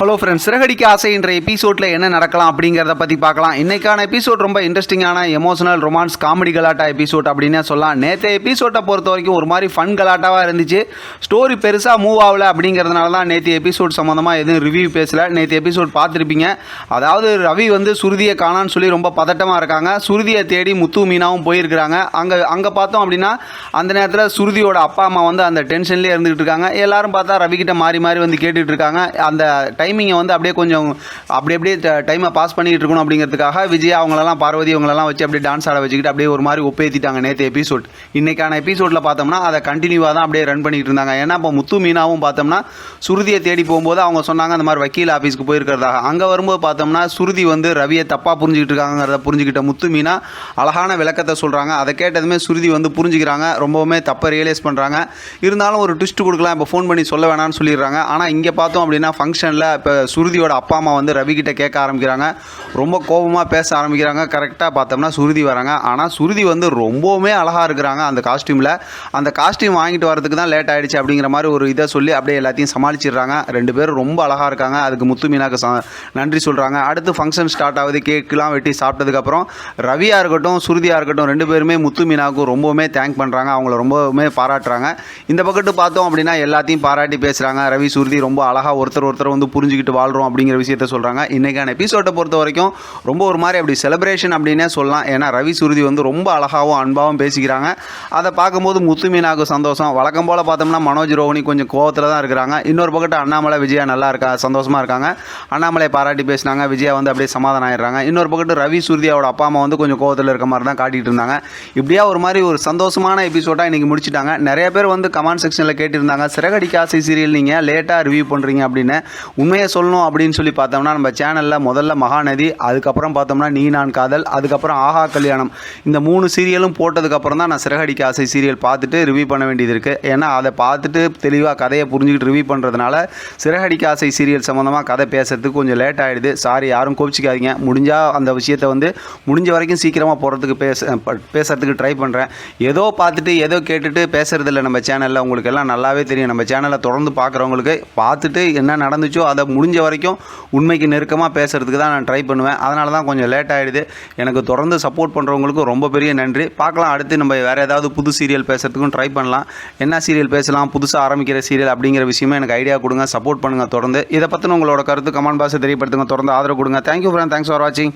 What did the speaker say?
Hello friends Siragadikka ஆசை என்ற எபிசோடில் என்ன நடக்கலாம் அப்படிங்கிறத பற்றி பார்க்கலாம். இன்றைக்கான எபிசோட் ரொம்ப இன்ட்ரெஸ்டிங்கான எமோஷனல் ரொமான்ஸ் காமெடி கலாட்டா எபிசோட் அப்படின்னே சொல்லலாம். நேற்று எபிசோட்டை பொறுத்த வரைக்கும் ஒரு மாதிரி ஃபன் கலாட்டாவாக இருந்துச்சு. ஸ்டோரி பெருசாக மூவ் ஆகல அப்படிங்கிறதுனால தான் நேற்று எபிசோட் சம்மந்தமாக எதுவும் ரிவ்யூ பேசலை. நேற்று எபிசோட் பார்த்துருப்பீங்க. அதாவது ரவி வந்து சுருதியை காணான்னு சொல்லி ரொம்ப பதட்டமாக இருக்காங்க. சுருதியை தேடி முத்து மீனாவும் போயிருக்கிறாங்க. அங்கே அங்கே பார்த்தோம் அப்படின்னா அந்த நேரத்தில் சுருதியோட அப்பா அம்மா வந்து அந்த டென்ஷன்லேயே இருந்துகிட்டு இருக்காங்க. எல்லாரும் பார்த்தா ரவிக்கிட்ட மாறி மாறி வந்து கேட்டுகிட்டு இருக்காங்க. அந்த டைமிங்கை வந்து அப்படியே கொஞ்சம் அப்படி அப்படியே டைமை பாஸ் பண்ணிகிட்டு இருக்கணும் அப்படிங்கிறதுக்காக விஜய் அவங்களெல்லாம் பார்வதி அவங்களெல்லாம் வச்சு அப்படியே டான்ஸ் ஆட வச்சுக்கிட்டு அப்படியே ஒரு மாதிரி ஒப்பேத்திட்டாங்க நேற்று எபிசோட் இன்றைக்கான எபிசோடில் பார்த்தோம்னா அதை கண்டினியூவாக தான் அப்படியே ரன் பண்ணிட்டு இருந்தாங்க. ஏன்னா இப்போ முத்து மீனாவும் பார்த்தோம்னா சுருதியை தேடி போகும்போது அவங்க சொன்னாங்க அந்த மாதிரி வக்கீல் ஆஃபீஸ்க்கு போயிருக்கிறதாக. அங்கே வரும்போது பார்த்தோம்னா சுருதி வந்து ரவியை தப்பாக புரிஞ்சுக்கிட்டு இருக்காங்கிறத புரிஞ்சுக்கிட்ட முத்து மீனா அழகான விளக்கத்தை சொல்கிறாங்க அதை கேட்டதுமே சுருதி வந்து புரிஞ்சுக்கிறாங்க. ரொம்பவுமே தப்பை ரியலைஸ் பண்ணுறாங்க இருந்தாலும் ஒரு ட்விஸ்ட் கொடுக்கலாம். இப்போ ஃபோன் பண்ணி சொல்ல வேணாம்னு சொல்லிடுறாங்க. ஆனால் இங்கே பார்த்தோம் அப்படின்னா ஃபங்க்ஷனில் இப்போ சுருதியோட அப்பா அம்மா வந்து ரவி கேட்க ஆரம்பிக்கிறாங்க. ரொம்ப கோபமாக பேச ஆரம்பிக்கிறாங்க. கரெக்டாக பார்த்தோம்னா சுருதி வராங்க. ஆனால் சுருதி வந்து ரொம்பவுமே அழகாக இருக்கிறாங்க அந்த காஸ்டியூமில் அந்த காஸ்டியூம் வாங்கிட்டு வரதுக்கு தான் லேட் ஆகிடுச்சு அப்படிங்கிற மாதிரி ஒரு இதை சொல்லி அப்படியே எல்லாத்தையும் சமாளிச்சிடுறாங்க. ரெண்டு பேரும் ரொம்ப அழகாக இருக்காங்க. அதுக்கு முத்து மீனாக்கு நன்றி சொல்கிறாங்க அடுத்து ஃபங்க்ஷன் ஸ்டார்ட் ஆகுது. கேக்கெலாம் வெட்டி சாப்பிட்டதுக்கப்புறம் ரவியாக இருக்கட்டும் சுருதியாக இருக்கட்டும் ரெண்டு பேருமே முத்து மீனாவுக்கு ரொம்பவுமே தேங்க் பண்ணுறாங்க அவங்கள ரொம்பவுமே பாராட்டுறாங்க. இந்த பக்கத்து பார்த்தோம் அப்படின்னா எல்லாத்தையும் பாராட்டி பேசுகிறாங்க ரவி சுருதி ரொம்ப அழகாக ஒருத்தர் ஒருத்தர் வந்து புரிஞ்சுக்கிட்டு வாழ்கிறோம் அப்படிங்கிற விஷயத்த சொல்கிறாங்க இன்றைக்கான எபிசோட்டை பொறுத்த வரைக்கும் ரொம்ப ஒரு மாதிரி அப்படி செலிப்ரேஷன் அப்படின்னே சொல்லலாம். ஏன்னா ரவி சுருதி வந்து ரொம்ப அழகாகவும் அன்பாகவும் பேசிக்கிறாங்க. அதை பார்க்கும்போது முத்துமீனாக்கு சந்தோஷம். வழக்கம் போல் பார்த்தோம்னா மனோஜ் ரோஹினி கொஞ்சம் கோவத்தில் தான் இருக்கிறாங்க. இன்னொரு பக்கத்து அண்ணாமலை விஜயா நல்லா இருக்கா சந்தோஷமாக இருக்காங்க. அண்ணாமலை பாராட்டி பேசினாங்க. விஜயா வந்து அப்படியே சமாதானம் ஆயிடுறாங்க. இன்னொரு பக்கத்து ரவி சூர்யாவோட அப்பா அம்மா வந்து கொஞ்சம் கோவத்தில் இருக்க மாதிரி தான் காட்டிகிட்டு இருந்தாங்க. இப்படியா ஒரு மாதிரி ஒரு சந்தோஷமான எபிசோடாக இன்றைக்கி முடிச்சிட்டாங்க. நிறைய பேர் வந்து கமெண்ட் செக்ஷனில் கேட்டிருந்தாங்க. சிறகடிக்க ஆசை சீரியல் நீங்கள் லேட்டாக ரிவ்யூ பண்ணுறீங்க அப்படின்னு. உண்மையை சொல்லணும் அப்படின்னு சொல்லி பார்த்தோம்னா நம்ம சேனலில் முதல்ல மகாநதி அதுக்கப்புறம் பார்த்தோம்னா நீ நான் காதல் அதுக்கப்புறம் ஆஹா கல்யாணம். இந்த மூணு சீரியலும் போட்டதுக்கப்புறம் தான் நான் சிறகடிக்க ஆசை சீரியல் பார்த்துட்டு ரிவ்யூ பண்ண வேண்டியது இருக்குது ஏன்னா அதை பார்த்துட்டு தெளிவாக கதையை புரிஞ்சுக்கிட்டு ரிவ்யூ பண்ணுறதுனால சிறகடிக்க ஆசை சீரியல் சம்மந்தமாக கதை பேசுறதுக்கு கொஞ்சம் லேட் ஆகிடுது சாரி யாரும் கோபிச்சிக்காதீங்க. முடிஞ்சால் அந்த விஷயத்தை வந்து முடிஞ்ச வரைக்கும் சீக்கிரமாக போகிறதுக்கு பேச பேசுறதுக்கு ட்ரை பண்ணுறேன் ஏதோ பார்த்துட்டு ஏதோ கேட்டுட்டு பேசுறதில்ல நம்ம சேனலில் உங்களுக்கு எல்லாம் நல்லாவே தெரியும். நம்ம சேனலை தொடர்ந்து பார்க்குறவங்களுக்கு பார்த்துட்டு என்ன நடந்துச்சோ அதை முடிஞ்ச வரைக்கும் உண்மைக்கு நெருக்கமாக பேசுறதுக்கு தான் நான் ட்ரை பண்ணுவேன். அதனால தான் கொஞ்சம் லேட் ஆகிடுது எனக்கு தொடர்ந்து சப்போர்ட் பண்ணுறவங்களுக்கும் ரொம்ப பெரிய நன்றி. பார்க்கலாம் அடுத்து நம்ம வேறு ஏதாவது புது சீரியல் பேசுகிறதுக்கும் ட்ரை பண்ணலாம். என்ன சீரியல் பேசலாம் புதுசாக ஆரம்பிக்கிற சீரியல் அப்படிங்கிற விஷயமா எனக்கு ஐடியா கொடுங்க சப்போர்ட் பண்ணுங்கள் தொடர்ந்து. இதை பற்றின உங்களோட கருத்து கமெண்ட் பாக்ஸை தெரியப்படுத்துங்க. தொடர்ந்து ஆதரவு கொடுங்க. தேங்க்யூ ஃப்ரெண்ட் தேங்க்ஸ் ஃபார் வாட்சிங்